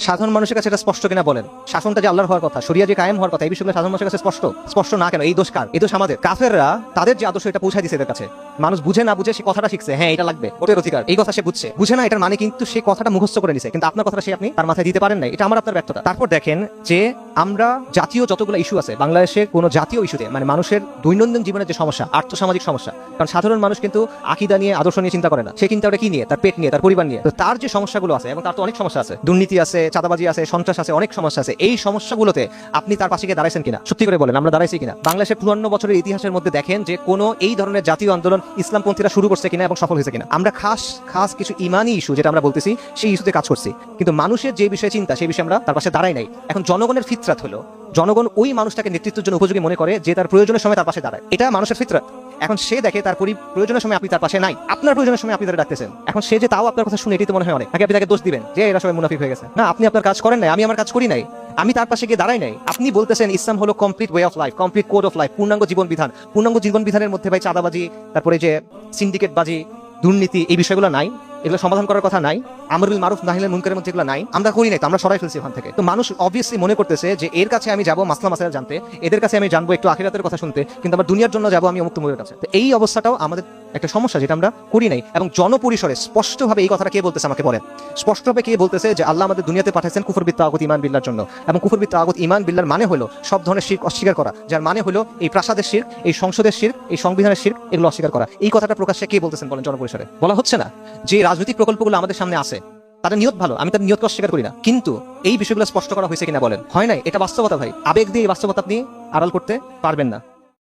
সাধারণ মানুষের কাছে এটা স্পষ্ট কিনা বলেন? শাসনটা যে আল্লাহর হওয়ার কথা সরিয়া যে কায়েম হওয়ার কথা, এই বিষয়ে সাধারণ মানুষের কাছে স্পষ্ট? স্পষ্ট না কেন? এই দোষ কার? এই দোষ আমাদের। কাফেররা তাদের যে আদর্শ এটা পৌঁছায় দিছে এদের কাছে। মানুষ বুঝে না বুঝে সে কথাটা শিখছে। হ্যাঁ এটা লাগবে। ওটের অধিকার। এই কথা সে বুঝছে। বুঝে না এটার মানে কিন্তু সে কথাটা মুখস্থ করে নিছে। কিন্তু আপনার কথাটা সে আপনি তার মাথায় দিতে পারেন নাই। এটা আমার আপনার ব্যর্থতা। তারপর দেখেন যে আমরা জাতীয় যতগুলো ইস্যু আছে বাংলাদেশের কোনো জাতীয় ইস্যুতে মানে মানুষের দৈনন্দিন জীবনের যে সমস্যা, আর্থসামাজিক সমস্যা, কারণ সাধারণ মানুষ কিন্তু আকিদা নিয়ে, আদর্শ নিয়ে চিন্তা করে না। সে ওটা কি নিয়ে? তার পেট নিয়ে, তার পরিবার নিয়ে। তার যে সমস্যাগুলো আছে, এবং তার তো অনেক সমস্যা আছে, দুর্নীতি আছে, চাঁদাবাজি আছে, সন্ত্রাস আছে, অনেক সমস্যা আছে। এই সমস্যাগুলোতে আপনি তার পাশে গিয়ে দাঁড়াইছেন কিনা? সত্যি করে বলেন, আমরা দাঁড়াইছি কিনা? বাংলাদেশের চুয়ান্ন বছরের ইতিহাসের মধ্যে দেখেন যে কোনো এই ধরনের জাতীয় আন্দোলন ইসলামপন্থীরা শুরু করছে কিনা এবং সফল হয়েছে কিনা। আমরা খাস খাস কিছু ইমানি ইস্যু যেটা আমরা বলতেছি, সেই ইস্যুতে কাজ করছি। কিন্তু মানুষের যে বিষয়ে চিন্তা, সেই বিষয়ে আমরা তার পাশে দাঁড়াই নাই। এখন জনগণের ফিতরাত হলো। জনগণ ওই মানুষটাকে নেতৃত্বের জন্য উপযোগী মনে করে যে তার প্রয়োজনের সময় তার পাশে দাঁড়ায়। এটা মানুষের ফিতরাত। এখন সে দেখে তার পরি প্রয়োজনের সময় আপনি তার পাশে নাই। আপনার প্রয়োজনের সময় আপনি তারা ডাকতেছেন। এখন সে যে তাও আপনার কথা শুনে এটি তো মনে হয় অনেক। নাকি আপনি তাকে দোষ দিবেন যে এরা সবাই মুনাফি হয়ে গেছে? না, আপনি আপনার কাজ করেন নাই, আমি আমার কাজ করি নাই। আমি তার পাশে গিয়ে দাঁড়াই নাই। আপনি বলতেছেন, ইসলাম হলো complete way of life complete code of life পূর্ণাঙ্গ জীবন বিধান। পূর্ণাঙ্গ জীবন বিধানের মধ্যে ভাই চাঁদাবাজি, তারপরে যে সিন্ডিকেট বাজি, দুর্নীতি, এই বিষয়গুলো নাই। এগুলো সমাধান করার কথা নাই, আমরুল মারুফ নাহিলের মুনকারের মধ্যে এগুলো নাই। আমরা করি নাই তো, আমরা সরাই ফেলছি ওখান থেকে। তো মানুষ অবভিয়াসলি মনে করতেছে যে এর কাছে আমি যাব মাসলা মাসালা জানতে, এদের কাছে আমি জানব একটু আখিরাতের কথা শুনতে, কিন্তু আমার দুনিয়ার জন্য যাব আমি অমুক্ত মুখের কাছে। তো এই অবস্থাটাও আমাদের একটা সমস্যা যেটা আমরা করি নাই, এবং জনপরিসরে স্পষ্টভাবে এই কথাটা কে বলতেছে আমাকে বলেন। স্পষ্টভাবে কে বলতেছে যে আল্লাহ আমাদের দুনিয়াতে পাঠাইছেন কুফরবিত্ত আগত ইমান বিল্লার জন্য, এবং কুফরবিত্ত আগত ইমান বিল্লার মানে হলো সব ধরনের শির অস্বীকার করা, যার মানে হলো এই প্রাসাদের শির এই সংসদের শির এই সংবিধানের শির এগুলো অস্বীকার করা। এই কথাটা প্রকাশ্যে কে বলতেছেন বলেন জনপরিসরে? বলা হচ্ছে না যে রাজনৈতিক প্রকল্পগুলো আমাদের সামনে আছে, তাদের নিয়ত ভালো, আমি তার নিয়তকে অস্বীকার করি না, কিন্তু এই বিষয়গুলো স্পষ্ট করা হয়েছে কিনা বলেন? হয় নাই? এটা বাস্তবতা ভাই। আবেগ দিয়ে এই বাস্তবতা আপনি আড়াল করতে পারবেন না।